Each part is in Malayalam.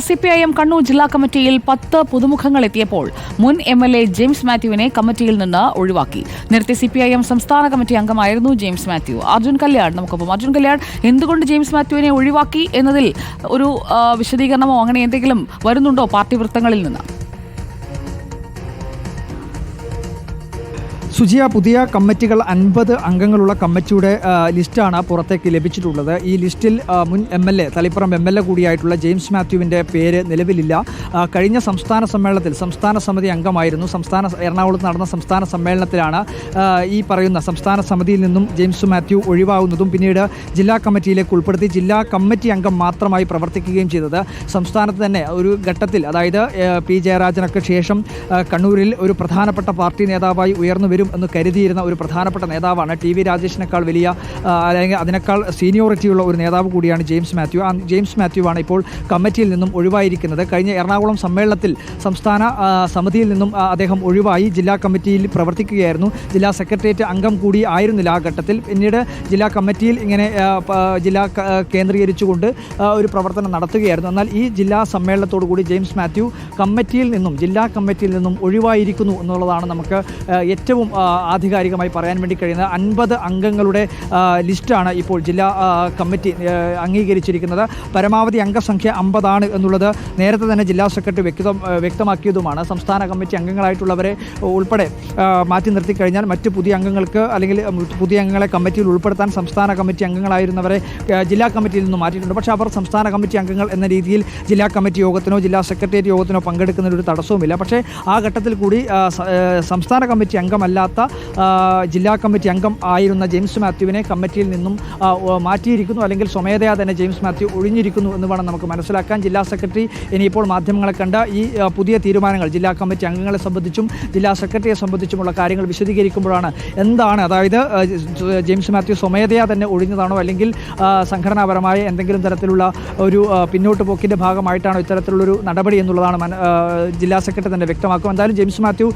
C P I M Kannur ജില്ലാ കമ്മിറ്റിയിൽ പത്ത് പുതുമുഖങ്ങൾ എത്തിയപ്പോൾ മുൻ എം എൽ എ ജെയിംസ് മാത്യുവിനെ കമ്മിറ്റിയിൽ നിന്ന് ഒഴിവാക്കി. നേരത്തെ സി പി ഐ എം സംസ്ഥാന കമ്മിറ്റി അംഗമായിരുന്നു ജെയിംസ് മാത്യു. അർജുൻ കല്യാൺ നമുക്കൊപ്പം. അർജുൻ കല്യാൺ എന്തുകൊണ്ട് ജെയിംസ് മാത്യുവിനെ ഒഴിവാക്കി എന്നതിൽ ഒരു വിശദീകരണമോ അങ്ങനെ എന്തെങ്കിലും വരുന്നുണ്ടോ പാർട്ടി വൃത്തങ്ങളിൽ നിന്ന്? സുജിയ പുതിയ കമ്മിറ്റികൾ അൻപത് അംഗങ്ങളുള്ള കമ്മിറ്റിയുടെ ലിസ്റ്റാണ് പുറത്തേക്ക് ലഭിച്ചിട്ടുള്ളത്. ഈ ലിസ്റ്റിൽ മുൻ M L A Taliparamba M L A കൂടിയായിട്ടുള്ള James മാത്യുവിന്റെ പേര് നിലവിലില്ല. കഴിഞ്ഞ സംസ്ഥാന സമ്മേളനത്തിൽ സംസ്ഥാന സമിതി അംഗമായിരുന്നു. സംസ്ഥാന എറണാകുളത്ത് നടന്ന സംസ്ഥാന സമ്മേളനത്തിലാണ് ഈ പറയുന്ന സംസ്ഥാന സമിതിയിൽ നിന്നും ജെയിംസ് മാത്യു ഒഴിവാകുന്നതും പിന്നീട് ജില്ലാ കമ്മിറ്റിയിലേക്ക് ഉൾപ്പെടുത്തി ജില്ലാ കമ്മിറ്റി അംഗം മാത്രമായി പ്രവർത്തിക്കുകയും ചെയ്തത്. സംസ്ഥാനത്ത് തന്നെ ഒരു ഘട്ടത്തിൽ അതായത് പി ജയരാജനൊക്കെ ശേഷം കണ്ണൂരിൽ ഒരു പ്രധാനപ്പെട്ട പാർട്ടി നേതാവായി ഉയർന്നു വരും എന്ന് കരുതിയിരുന്ന ഒരു പ്രധാനപ്പെട്ട നേതാവാണ് ടി വി രാജേഷിനേക്കാൾ വലിയ അല്ലെങ്കിൽ അതിനേക്കാൾ സീനിയോറിറ്റിയുള്ള ഒരു നേതാവ് കൂടിയാണ് ജെയിംസ് മാത്യു. ആ ജെയിംസ് മാത്യു ആണ് ഇപ്പോൾ കമ്മിറ്റിയിൽ നിന്നും ഒഴിവായിരിക്കുന്നത്. കഴിഞ്ഞ എറണാകുളം സമ്മേളനത്തിൽ സംസ്ഥാന സമിതിയിൽ നിന്നും അദ്ദേഹം ഒഴിവായി ജില്ലാ കമ്മിറ്റിയിൽ പ്രവർത്തിക്കുകയായിരുന്നു. ജില്ലാ സെക്രട്ടേറിയറ്റ് അംഗം കൂടി ആയിരുന്നില്ല ആ ഘട്ടത്തിൽ. പിന്നീട് ജില്ലാ കമ്മിറ്റിയിൽ ഇങ്ങനെ ജില്ലാ കേന്ദ്രീകരിച്ചുകൊണ്ട് ഒരു പ്രവർത്തനം നടത്തുകയായിരുന്നു. എന്നാൽ ഈ ജില്ലാ സമ്മേളനത്തോടു കൂടി ജെയിംസ് മാത്യു കമ്മിറ്റിയിൽ നിന്നും ജില്ലാ കമ്മിറ്റിയിൽ നിന്നും ഒഴിവായിരിക്കുന്നു എന്നുള്ളതാണ് നമുക്ക് ഏറ്റവും ആധികാരികമായി പറയാൻ വേണ്ടി കഴിയുന്നത് അൻപത് അംഗങ്ങളുടെ ലിസ്റ്റാണ് ഇപ്പോൾ ജില്ലാ കമ്മിറ്റി അംഗീകരിച്ചിരിക്കുന്നത്. പരമാവധി അംഗസംഖ്യ അമ്പതാണ് എന്നുള്ളത് നേരത്തെ തന്നെ ജില്ലാ സെക്രട്ടറി വ്യക്തം വ്യക്തമാക്കിയതുമാണ്. സംസ്ഥാന കമ്മിറ്റി അംഗങ്ങളായിട്ടുള്ളവരെ ഉൾപ്പെടെ മാറ്റി നിർത്തി കഴിഞ്ഞാൽ മറ്റ് പുതിയ അംഗങ്ങൾക്ക് അല്ലെങ്കിൽ പുതിയ അംഗങ്ങളെ കമ്മിറ്റിയിൽ ഉൾപ്പെടുത്താൻ സംസ്ഥാന കമ്മിറ്റി അംഗങ്ങളായിരുന്നവരെ ജില്ലാ കമ്മിറ്റിയിൽ നിന്ന് മാറ്റിയിട്ടുണ്ട്. പക്ഷേ അവർ സംസ്ഥാന കമ്മിറ്റി അംഗങ്ങൾ എന്ന രീതിയിൽ ജില്ലാ കമ്മിറ്റി യോഗത്തിനോ ജില്ലാ സെക്രട്ടേറിയറ്റ് യോഗത്തിനോ പങ്കെടുക്കുന്നതിനൊരു തടസ്സവുമില്ല. പക്ഷേ ആ ഘട്ടത്തിൽ കൂടി സംസ്ഥാന കമ്മിറ്റി അംഗമല്ലാത്ത ജില്ലാ കമ്മിറ്റി അംഗം ആയിരുന്ന ജെയിംസ് മാത്യുവിനെ കമ്മിറ്റിയിൽ നിന്നും മാറ്റിയിരിക്കുന്നു. അല്ലെങ്കിൽ സ്വമേധയാ തന്നെ ജെയിംസ് മാത്യു ഒഴിഞ്ഞിരിക്കുന്നു എന്ന് വേണം നമുക്ക് മനസ്സിലാക്കാൻ. ജില്ലാ സെക്രട്ടറി ഇനിയിപ്പോൾ മാധ്യമങ്ങളെ കണ്ട ഈ പുതിയ തീരുമാനങ്ങൾ ജില്ലാ കമ്മിറ്റി അംഗങ്ങളെ സംബന്ധിച്ചും ജില്ലാ സെക്രട്ടറിയെ സംബന്ധിച്ചുമുള്ള കാര്യങ്ങൾ വിശദീകരിക്കുമ്പോഴാണ് എന്താണ്? അതായത് ജെയിംസ് മാത്യു സ്വമേധയാ തന്നെ ഒഴിഞ്ഞതാണോ? അല്ലെങ്കിൽ സംഘടനാപരമായ എന്തെങ്കിലും തരത്തിലുള്ള ഒരു പിന്നോട്ട് പോക്കിന്റെ ഭാഗമായിട്ടാണോ ഇത്തരത്തിലുള്ളൊരു നടപടി എന്നുള്ളതാണ് ജില്ലാ സെക്രട്ടറി തന്നെ വ്യക്തമാക്കും. എന്തായാലും ജെയിംസ് മാത്യു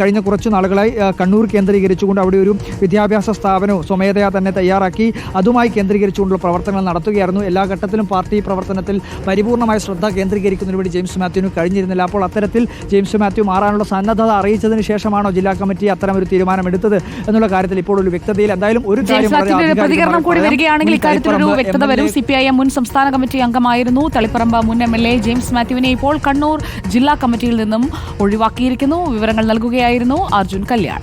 കഴിഞ്ഞ കുറച്ച് നാളുകളായി ആ, കണ്ണൂർ കേന്ദ്രീകരിച്ചുകൊണ്ട് അവിടെ ഒരു വിദ്യാഭ്യാസ സ്ഥാപനവും സ്വമേധയാ തന്നെ തയ്യാറാക്കി. അതുമായി കേന്ദ്രീകരിച്ചുകൊണ്ടുള്ള പ്രവർത്തനങ്ങൾ നടത്തുകയായിരുന്നു. എല്ലാ ഘട്ടത്തിലും പാർട്ടി പ്രവർത്തനത്തിൽ പരിപൂർണമായ ശ്രദ്ധ കേന്ദ്രീകരിക്കുന്നതിന് വേണ്ടി ജെയിംസ് മാത്യുവിന് കഴിഞ്ഞിരുന്നില്ല. അപ്പോൾ അത്തരത്തിൽ ജെയിംസ് മാത്യു മാറാനുള്ള സന്നദ്ധത അറിയിച്ചതിന് ശേഷമാണോ ജില്ലാ കമ്മിറ്റി അത്തരം ഒരു തീരുമാനമെടുത്തത് എന്നുള്ള കാര്യത്തിൽ ഇപ്പോൾ ഒരു വ്യക്തതയിൽ എന്തായാലും ഒരു പ്രതികരണം കൂടി വരികയാണെങ്കിൽ. ഇക്കാര്യത്തിൽ ഒരു വ്യക്തത വരും സി പി ഐ എം മുൻ സംസ്ഥാന കമ്മിറ്റി അംഗമായിരുന്നു. തളിപ്പറമ്പ് മുൻ എം എൽ എ ജെയിംസ് മാത്യുവിനെ ഇപ്പോൾ കണ്ണൂർ ജില്ലാ കമ്മിറ്റിയിൽ നിന്നും ഒഴിവാക്കിയിരിക്കുന്നു. വിവരങ്ങൾ നൽകുകയായിരുന്നു അർജുൻ കല്യാൺ.